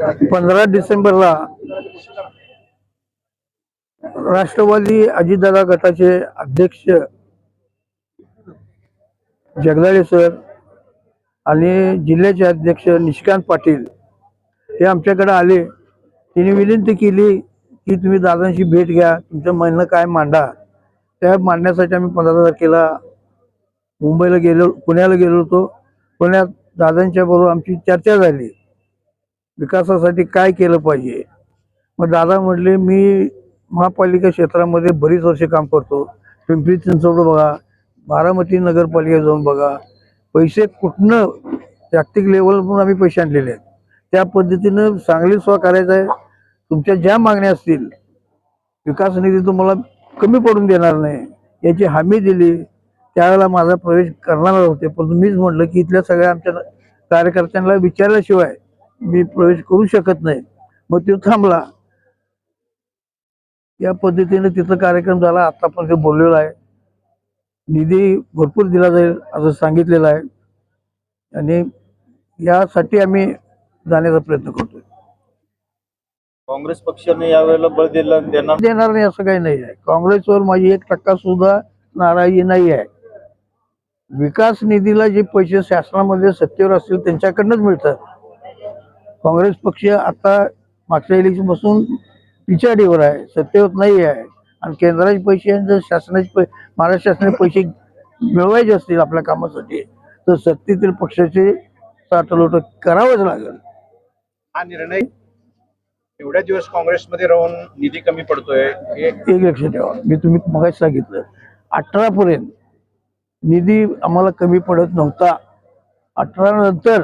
पंधरा डिसेंबरला राष्ट्रवादी अजितदादा गटाचे अध्यक्ष जगदाळे सर आणि जिल्ह्याचे अध्यक्ष निशिकांत पाटील हे आमच्याकडे आले. त्यांनी विनंती केली की तुम्ही दादांशी भेट घ्या तुमचं म्हणणं काय मांडा. त्या मांडण्यासाठी आम्ही पंधरा तारखेला मुंबईला गेलो पुण्याला गेलो होतो. पुण्यात दादांच्या बरोबर आमची चर्चा झाली. विकासासाठी काय केलं पाहिजे? मग दादा म्हटले मी महापालिका क्षेत्रामध्ये बरीच वर्षे काम करतो. पिंपरी चिंचवड बघा बारामती नगरपालिका जाऊन बघा. पैसे कुठनं जागतिक लेवलवरून आम्ही पैसे आणलेले आहेत. त्या पद्धतीनं चांगली स्व करायचं आहे. तुमच्या ज्या मागण्या असतील विकास निधी तुम्हाला कमी पडून देणार नाही. याची हमी दिली. त्यावेळेला माझा प्रवेश करणार होते. पण मीच म्हटलं की इथल्या सगळ्या आमच्या कार्यकर्त्यांना विचारल्याशिवाय मी प्रवेश करू शकत नाही. मग तो थांबला. या पद्धतीने तिथं कार्यक्रम झाला. आता पण ते बोललेला आहे. निधी भरपूर दिला जाईल असं सांगितलेलं आहे. आणि यासाठी आम्ही जाण्याचा प्रयत्न करतोय. काँग्रेस पक्षाने यावेळेला बळ दिलं देणार देणार नाही असं काही नाही आहे. काँग्रेसवर माझी एक टक्का सुद्धा नाराजी नाही आहे. विकास निधीला जे पैसे शासनामध्ये सत्तेवर असतील त्यांच्याकडनंच मिळतात. काँग्रेस पक्ष आता मागच्या इलेक्शनपासून पिछाडीवर आहे सत्तेवर नाही आहे आणि केंद्राचे पैसे आणि जर शासनाचे पै महाराष्ट्र शासनाचे पैसे मिळवायचे असतील आपल्या कामासाठी तर सत्तेतील पक्षाचे साठलोट करावंच लागेल. हा निर्णय एवढ्या दिवस काँग्रेसमध्ये राहून निधी कमी पडतोय हे एक लक्षात ठेवा. मी तुम्ही मगाच सांगितलं अठरा पर्यंत निधी आम्हाला कमी पडत नव्हता. अठरा नंतर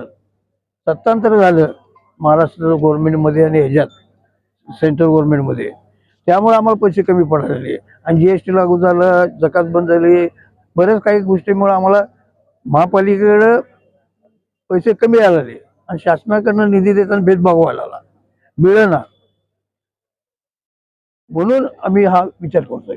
सत्तांतर झालं महाराष्ट्र गव्हर्नमेंटमध्ये आणि ह्याच्यात सेंट्रल गव्हर्नमेंटमध्ये. त्यामुळे आम्हाला पैसे कमी पडलेले आणि जी एस टी लागू झालं जकात बंद झाली बऱ्याच काही गोष्टीमुळे आम्हाला महापालिकेकडं पैसे कमी आलेले. आणि शासनाकडनं निधी देताना भेदभाव व्हायला लागला. मिळेना. म्हणून आम्ही हा विचार करतोय